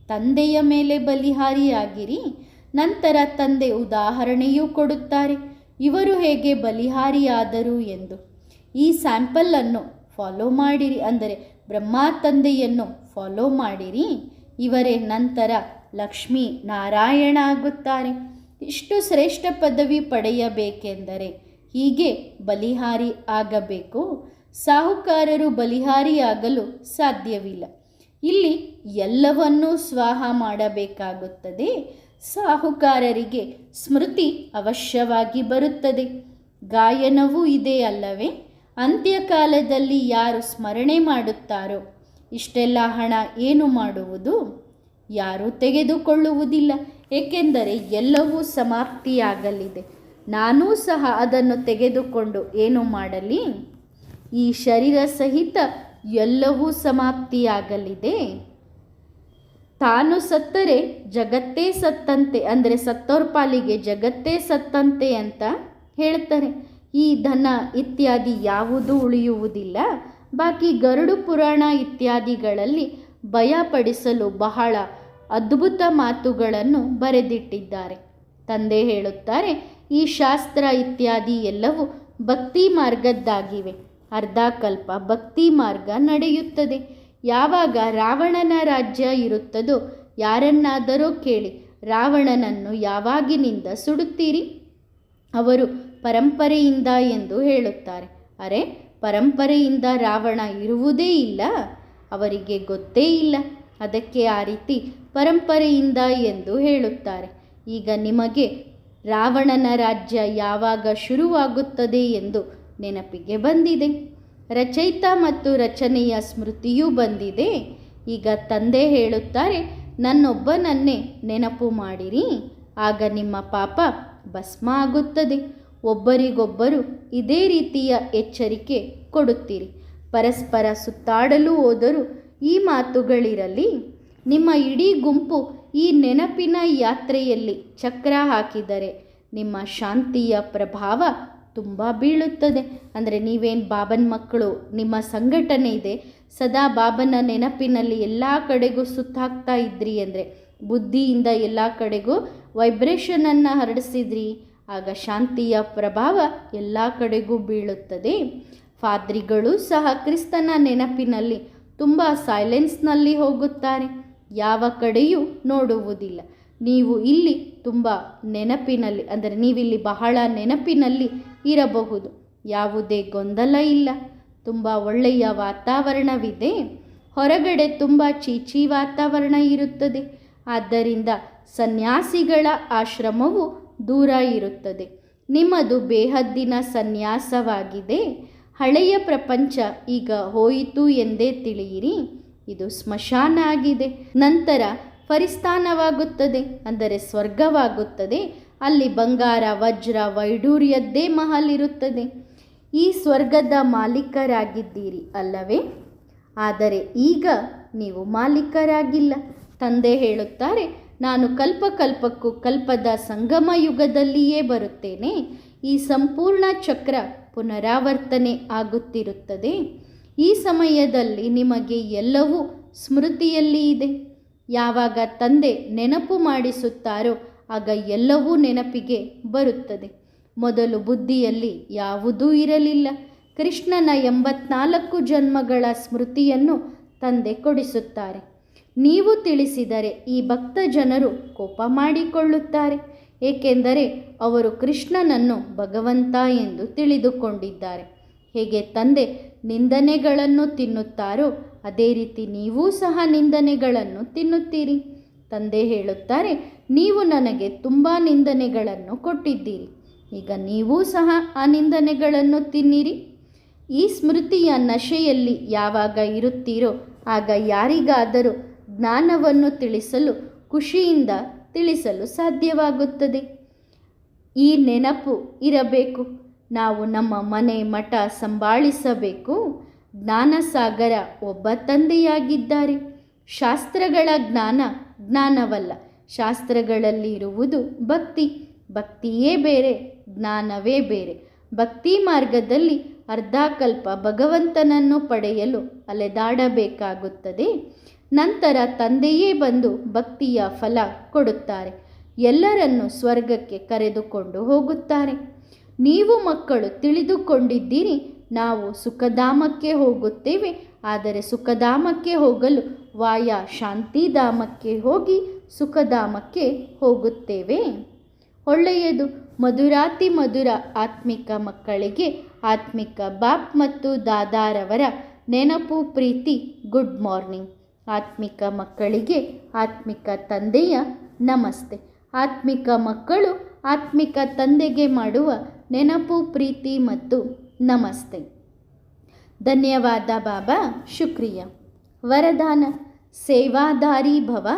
ತಂದೆಯ ಮೇಲೆ ಬಲಿಹಾರಿಯಾಗಿರಿ. ನಂತರ ತಂದೆ ಉದಾಹರಣೆಯೂ ಕೊಡುತ್ತಾರೆ. ಇವರು ಹೇಗೆ ಬಲಿಹಾರಿಯಾದರು ಎಂದು. ಈ ಸ್ಯಾಂಪಲನ್ನು ಫಾಲೋ ಮಾಡಿರಿ. ಅಂದರೆ ಬ್ರಹ್ಮ ತಂದೆಯನ್ನು ಫಾಲೋ ಮಾಡಿರಿ. ಇವರೇ ನಂತರ ಲಕ್ಷ್ಮೀ ನಾರಾಯಣ ಆಗುತ್ತಾರೆ. ಇಷ್ಟು ಶ್ರೇಷ್ಠ ಪದವಿ ಪಡೆಯಬೇಕೆಂದರೆ ಹೀಗೆ ಬಲಿಹಾರಿ ಆಗಬೇಕು. ಸಾಹುಕಾರರು ಬಲಿಹಾರಿಯಾಗಲು ಸಾಧ್ಯವಿಲ್ಲ. ಇಲ್ಲಿ ಎಲ್ಲವನ್ನೂ ಸ್ವಾಹ ಮಾಡಬೇಕಾಗುತ್ತದೆ. ಸಾಹುಕಾರರಿಗೆ ಸ್ಮೃತಿ ಅವಶ್ಯವಾಗಿ ಬರುತ್ತದೆ. ಗಾಯನವೂ ಇದೆ ಅಲ್ಲವೇ? ಅಂತ್ಯಕಾಲದಲ್ಲಿ ಯಾರು ಸ್ಮರಣೆ ಮಾಡುತ್ತಾರೋ, ಇಷ್ಟೆಲ್ಲ ಹಣ ಏನು ಮಾಡುವುದು? ಯಾರೂ ತೆಗೆದುಕೊಳ್ಳುವುದಿಲ್ಲ, ಏಕೆಂದರೆ ಎಲ್ಲವೂ ಸಮಾಪ್ತಿಯಾಗಲಿದೆ. ನಾನೂ ಸಹ ಅದನ್ನು ತೆಗೆದುಕೊಂಡು ಏನು ಮಾಡಲಿ? ಈ ಶರೀರ ಸಹಿತ ಎಲ್ಲವೂ ಸಮಾಪ್ತಿಯಾಗಲಿದೆ. ತಾನು ಸತ್ತರೆ ಜಗತ್ತೇ ಸತ್ತಂತೆ, ಅಂದರೆ ಸತ್ತೋರ್ ಪಾಲಿಗೆ ಜಗತ್ತೇ ಸತ್ತಂತೆ ಅಂತ ಹೇಳ್ತಾರೆ. ಈ ಧನ ಇತ್ಯಾದಿ ಯಾವುದೂ ಉಳಿಯುವುದಿಲ್ಲ. ಬಾಕಿ ಗರುಡು ಪುರಾಣ ಇತ್ಯಾದಿಗಳಲ್ಲಿ ಭಯಪಡಿಸಲು ಬಹಳ ಅದ್ಭುತ ಮಾತುಗಳನ್ನು ಬರೆದಿಟ್ಟಿದ್ದಾರೆ. ತಂದೆ ಹೇಳುತ್ತಾರೆ ಈ ಶಾಸ್ತ್ರ ಇತ್ಯಾದಿ ಎಲ್ಲವೂ ಭಕ್ತಿ ಮಾರ್ಗದ್ದಾಗಿವೆ. ಅರ್ಧಕಲ್ಪ ಭಕ್ತಿ ಮಾರ್ಗ ನಡೆಯುತ್ತದೆ. ಯಾವಾಗ ರಾವಣನ ರಾಜ್ಯ ಇರುತ್ತದೋ ಯಾರನ್ನಾದರೂ ಕೇಳಿ, ರಾವಣನನ್ನು ಯಾವಾಗಿನಿಂದ ಸುಡುತ್ತೀರಿ? ಅವರು ಪರಂಪರೆಯಿಂದ ಎಂದು ಹೇಳುತ್ತಾರೆ. ಅರೆ, ಪರಂಪರೆಯಿಂದ ರಾವಣ ಇರುವುದೇ ಇಲ್ಲ? ಅವರಿಗೆ ಗೊತ್ತೇ ಇಲ್ಲ. ಅದಕ್ಕೆ ಆ ರೀತಿ ಪರಂಪರೆಯಿಂದ ಎಂದು ಹೇಳುತ್ತಾರೆ. ಈಗ ನಿಮಗೆ ರಾವಣನ ರಾಜ್ಯ ಯಾವಾಗ ಶುರುವಾಗುತ್ತದೆ ಎಂದು ನೆನಪಿಗೆ ಬಂದಿದೆ. ರಚಯಿತ ಮತ್ತು ರಚನೆಯ ಸ್ಮೃತಿಯೂ ಬಂದಿದೆ. ಈಗ ತಂದೆ ಹೇಳುತ್ತಾರೆ, ನನ್ನೊಬ್ಬನನ್ನೇ ನೆನಪು ಮಾಡಿರಿ, ಆಗ ನಿಮ್ಮ ಪಾಪ ಭಸ್ಮ ಆಗುತ್ತದೆ. ಒಬ್ಬರಿಗೊಬ್ಬರು ಇದೇ ರೀತಿಯ ಎಚ್ಚರಿಕೆ ಕೊಡುತ್ತೀರಿ. ಪರಸ್ಪರ ಸುತ್ತಾಡಲು ಹೋದರೂ ಈ ಮಾತುಗಳಿರಲಿ. ನಿಮ್ಮ ಇಡೀ ಗುಂಪು ಈ ನೆನಪಿನ ಯಾತ್ರೆಯಲ್ಲಿ ಚಕ್ರ ಹಾಕಿದರೆ ನಿಮ್ಮ ಶಾಂತಿಯ ಪ್ರಭಾವ ತುಂಬ ಬೀಳುತ್ತದೆ. ಅಂದರೆ ನೀವೇನು ಬಾಬನ ಮಕ್ಕಳು, ನಿಮ್ಮ ಸಂಘಟನೆ ಇದೆ, ಸದಾ ಬಾಬನ ನೆನಪಿನಲ್ಲಿ ಎಲ್ಲ ಕಡೆಗೂ ಸುತ್ತಾಕ್ತಾ ಇದ್ರಿ ಅಂದರೆ ಬುದ್ಧಿಯಿಂದ ಎಲ್ಲ ಕಡೆಗೂ ವೈಬ್ರೇಷನನ್ನು ಹರಡಿಸಿದ್ರಿ. ಆಗ ಶಾಂತಿಯ ಪ್ರಭಾವ ಎಲ್ಲ ಕಡೆಗೂ ಬೀಳುತ್ತದೆ. ಫಾದ್ರಿಗಳು ಸಹ ಕ್ರಿಸ್ತನ ನೆನಪಿನಲ್ಲಿ ತುಂಬ ಸೈಲೆನ್ಸ್ನಲ್ಲಿ ಹೋಗುತ್ತಾರೆ. ಯಾವ ಕಡೆಯೂ ನೋಡುವುದಿಲ್ಲ. ನೀವು ಇಲ್ಲಿ ತುಂಬ ನೆನಪಿನಲ್ಲಿ, ಅಂದರೆ ನೀವಿಲ್ಲಿ ಬಹಳ ನೆನಪಿನಲ್ಲಿ ಇರಬಹುದು. ಯಾವುದೇ ಗೊಂದಲ ಇಲ್ಲ. ತುಂಬ ಒಳ್ಳೆಯ ವಾತಾವರಣವಿದೆ. ಹೊರಗಡೆ ತುಂಬ ಚೀಚಿ ವಾತಾವರಣ ಇರುತ್ತದೆ. ಆದ್ದರಿಂದ ಸನ್ಯಾಸಿಗಳ ಆಶ್ರಮವು ದೂರ ಇರುತ್ತದೆ. ನಿಮ್ಮದು ಬೇಹದ್ದಿನ ಸನ್ಯಾಸವಾಗಿದೆ. ಹಳೆಯ ಪ್ರಪಂಚ ಈಗ ಹೋಯಿತು ಎಂದೇ ತಿಳಿಯಿರಿ. ಇದು ಸ್ಮಶಾನ ಆಗಿದೆ. ನಂತರ ಪರಿಸ್ಥಾನವಾಗುತ್ತದೆ ಅಂದರೆ ಸ್ವರ್ಗವಾಗುತ್ತದೆ. ಅಲ್ಲಿ ಬಂಗಾರ, ವಜ್ರ, ವೈಡೂರ್ಯದ್ದೇ ಮಹಲ್ ಇರುತ್ತದೆ. ಈ ಸ್ವರ್ಗದ ಮಾಲೀಕರಾಗಿದ್ದೀರಿ ಅಲ್ಲವೇ? ಆದರೆ ಈಗ ನೀವು ಮಾಲೀಕರಾಗಿಲ್ಲ. ತಂದೆ ಹೇಳುತ್ತಾರೆ, ನಾನು ಕಲ್ಪಕಲ್ಪಕ್ಕೂ ಕಲ್ಪದ ಸಂಗಮ ಯುಗದಲ್ಲಿಯೇ ಬರುತ್ತೇನೆ. ಈ ಸಂಪೂರ್ಣ ಚಕ್ರ ಪುನರಾವರ್ತನೆ ಆಗುತ್ತಿರುತ್ತದೆ. ಈ ಸಮಯದಲ್ಲಿ ನಿಮಗೆ ಎಲ್ಲವೂ ಸ್ಮೃತಿಯಲ್ಲಿ ಇದೆ. ಯಾವಾಗ ತಂದೆ ನೆನಪು ಮಾಡಿಸುತ್ತಾರೋ ಆಗ ಎಲ್ಲವೂ ನೆನಪಿಗೆ ಬರುತ್ತದೆ. ಮೊದಲು ಬುದ್ಧಿಯಲ್ಲಿ ಯಾವುದೂ ಇರಲಿಲ್ಲ. ಕೃಷ್ಣನ ಎಂಬತ್ನಾಲ್ಕು ಜನ್ಮಗಳ ಸ್ಮೃತಿಯನ್ನು ತಂದೆ ಕೊಡಿಸುತ್ತಾರೆ. ನೀವು ತಿಳಿಸಿದರೆ ಈ ಭಕ್ತ ಜನರು ಕೋಪ ಮಾಡಿಕೊಳ್ಳುತ್ತಾರೆ. ಏಕೆಂದರೆ ಅವರು ಕೃಷ್ಣನನ್ನು ಭಗವಂತ ಎಂದು ತಿಳಿದುಕೊಂಡಿದ್ದಾರೆ. ಹೇಗೆ ತಂದೆ ನಿಂದನೆಗಳನ್ನು ತಿನ್ನುತ್ತಾರೋ, ಅದೇ ರೀತಿ ನೀವೂ ಸಹ ನಿಂದನೆಗಳನ್ನು ತಿನ್ನುತ್ತೀರಿ. ತಂದೆ ಹೇಳುತ್ತಾರೆ, ನೀವು ನನಗೆ ತುಂಬ ನಿಂದನೆಗಳನ್ನು ಕೊಟ್ಟಿದ್ದೀರಿ. ಈಗ ನೀವೂ ಸಹ ಆ ನಿಂದನೆಗಳನ್ನು ತಿನ್ನಿರಿ. ಈ ಸ್ಮೃತಿಯ ನಶೆಯಲ್ಲಿ ಯಾವಾಗ ಇರುತ್ತೀರೋ, ಆಗ ಯಾರಿಗಾದರೂ ಜ್ಞಾನವನ್ನು ತಿಳಿಸಲು, ಖುಷಿಯಿಂದ ತಿಳಿಸಲು ಸಾಧ್ಯವಾಗುತ್ತದೆ. ಈ ನೆನಪು ಇರಬೇಕು. ನಾವು ನಮ್ಮ ಮನೆ ಮಠ ಸಂಭಾಳಿಸಬೇಕು. ಜ್ಞಾನಸಾಗರ ಒಬ್ಬ ತಂದೆಯಾಗಿದ್ದಾರೆ. ಶಾಸ್ತ್ರಗಳ ಜ್ಞಾನ ಜ್ಞಾನವಲ್ಲ. ಶಾಸ್ತ್ರಗಳಲ್ಲಿ ಇರುವುದು ಭಕ್ತಿ. ಭಕ್ತಿಯೇ ಬೇರೆ, ಜ್ಞಾನವೇ ಬೇರೆ. ಭಕ್ತಿ ಮಾರ್ಗದಲ್ಲಿ ಅರ್ಧಕಲ್ಪ ಭಗವಂತನನ್ನು ಪಡೆಯಲು ಅಲೆದಾಡಬೇಕಾಗುತ್ತದೆ. ನಂತರ ತಂದೆಯೇ ಬಂದು ಭಕ್ತಿಯ ಫಲ ಕೊಡುತ್ತಾರೆ. ಎಲ್ಲರನ್ನು ಸ್ವರ್ಗಕ್ಕೆ ಕರೆದುಕೊಂಡು ಹೋಗುತ್ತಾರೆ. ನೀವು ಮಕ್ಕಳು ತಿಳಿದುಕೊಂಡಿದ್ದೀರಿ, ನಾವು ಸುಖಧಾಮಕ್ಕೆ ಹೋಗುತ್ತೇವೆ, ಆದರೆ ಸುಖಧಾಮಕ್ಕೆ ಹೋಗಲು ವಾಯ ಶಾಂತಿಧಾಮಕ್ಕೆ ಹೋಗಿ ಸುಖಧಾಮಕ್ಕೆ ಹೋಗುತ್ತೇವೆ. ಒಳ್ಳೆಯದು, ಮಧುರಾತಿ ಮಧುರ ಆತ್ಮಿಕ ಮಕ್ಕಳಿಗೆ ಆತ್ಮಿಕ ಬಾಪ್ ಮತ್ತು ದಾದಾರವರ ನೆನಪು, ಪ್ರೀತಿ, ಗುಡ್ ಮಾರ್ನಿಂಗ್. ಆತ್ಮಿಕ ಮಕ್ಕಳಿಗೆ ಆತ್ಮಿಕ ತಂದೆಯ ನಮಸ್ತೆ. ಆತ್ಮಿಕ ಮಕ್ಕಳು ಆತ್ಮಿಕ ತಂದೆಗೆ ಮಾಡುವ ನೆನಪು, ಪ್ರೀತಿ ಮತ್ತು ನಮಸ್ತೆ. ಧನ್ಯವಾದ ಬಾಬಾ, ಶುಕ್ರಿಯ. ವರದಾನ, ಸೇವಾದಾರಿ ಭವ,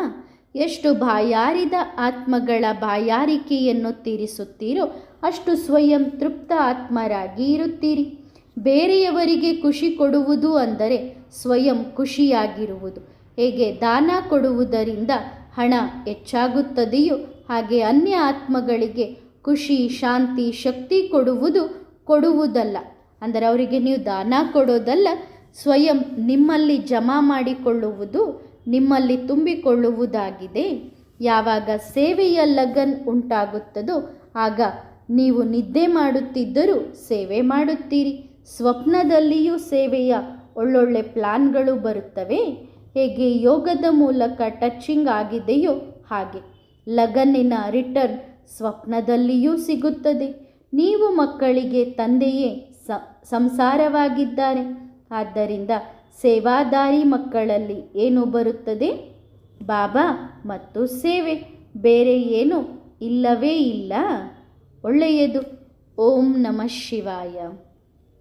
ಎಷ್ಟು ಬಾಯಾರಿದ ಆತ್ಮಗಳ ಬಾಯಾರಿಕೆಯನ್ನು ತೀರಿಸುತ್ತೀರೋ ಅಷ್ಟು ಸ್ವಯಂ ತೃಪ್ತ ಆತ್ಮರಾಗಿ ಇರುತ್ತೀರಿ. ಬೇರೆಯವರಿಗೆ ಖುಷಿ ಕೊಡುವುದು ಅಂದರೆ ಸ್ವಯಂ ಖುಷಿಯಾಗಿರುವುದು. ಹೇಗೆ ದಾನ ಕೊಡುವುದರಿಂದ ಹಣ ಹೆಚ್ಚಾಗುತ್ತದೆಯೋ ಹಾಗೆ ಅನ್ಯ ಆತ್ಮಗಳಿಗೆ ಖುಷಿ, ಶಾಂತಿ, ಶಕ್ತಿ ಕೊಡುವುದು ಕೊಡುವುದಲ್ಲ. ಅಂದರೆ ಅವರಿಗೆ ನೀವು ದಾನ ಕೊಡೋದಲ್ಲ, ಸ್ವಯಂ ನಿಮ್ಮಲ್ಲಿ ಜಮಾ ಮಾಡಿಕೊಳ್ಳುವುದು, ನಿಮ್ಮಲ್ಲಿ ತುಂಬಿಕೊಳ್ಳುವುದಾಗಿದೆ. ಯಾವಾಗ ಸೇವೆಯ ಲಗನ್ ಉಂಟಾಗುತ್ತದೋ, ಆಗ ನೀವು ನಿದ್ದೆ ಮಾಡುತ್ತಿದ್ದರೂ ಸೇವೆ ಮಾಡುತ್ತೀರಿ. ಸ್ವಪ್ನದಲ್ಲಿಯೂ ಸೇವೆಯ ಒಳ್ಳೊಳ್ಳೆ ಪ್ಲಾನ್ಗಳು ಬರುತ್ತವೆ. ಹೇಗೆ ಯೋಗದ ಮೂಲಕ ಟಚ್ಚಿಂಗ್ ಆಗಿದೆಯೋ ಹಾಗೆ. ಲಗನ್ನಿನ ರಿಟರ್ನ್ ಸ್ವಪ್ನದಲ್ಲಿಯೂ ಸಿಗುತ್ತದೆ. ನೀವು ಮಕ್ಕಳಿಗೆ ತಂದೆಯೇ ಸ, ಸಂಸಾರವಾಗಿದ್ದಾರೆ. ಆದ್ದರಿಂದ ಸೇವಾದಾರಿ ಮಕ್ಕಳಲ್ಲಿ ಏನು ಬರುತ್ತದೆ? ಬಾಬಾ, ಮತ್ತು ಸೇವೆ. ಬೇರೆ ಏನು ಇಲ್ಲವೇ ಇಲ್ಲ. ಒಳ್ಳೆಯದು. ಓಂ ನಮಃ ಶಿವಾಯ.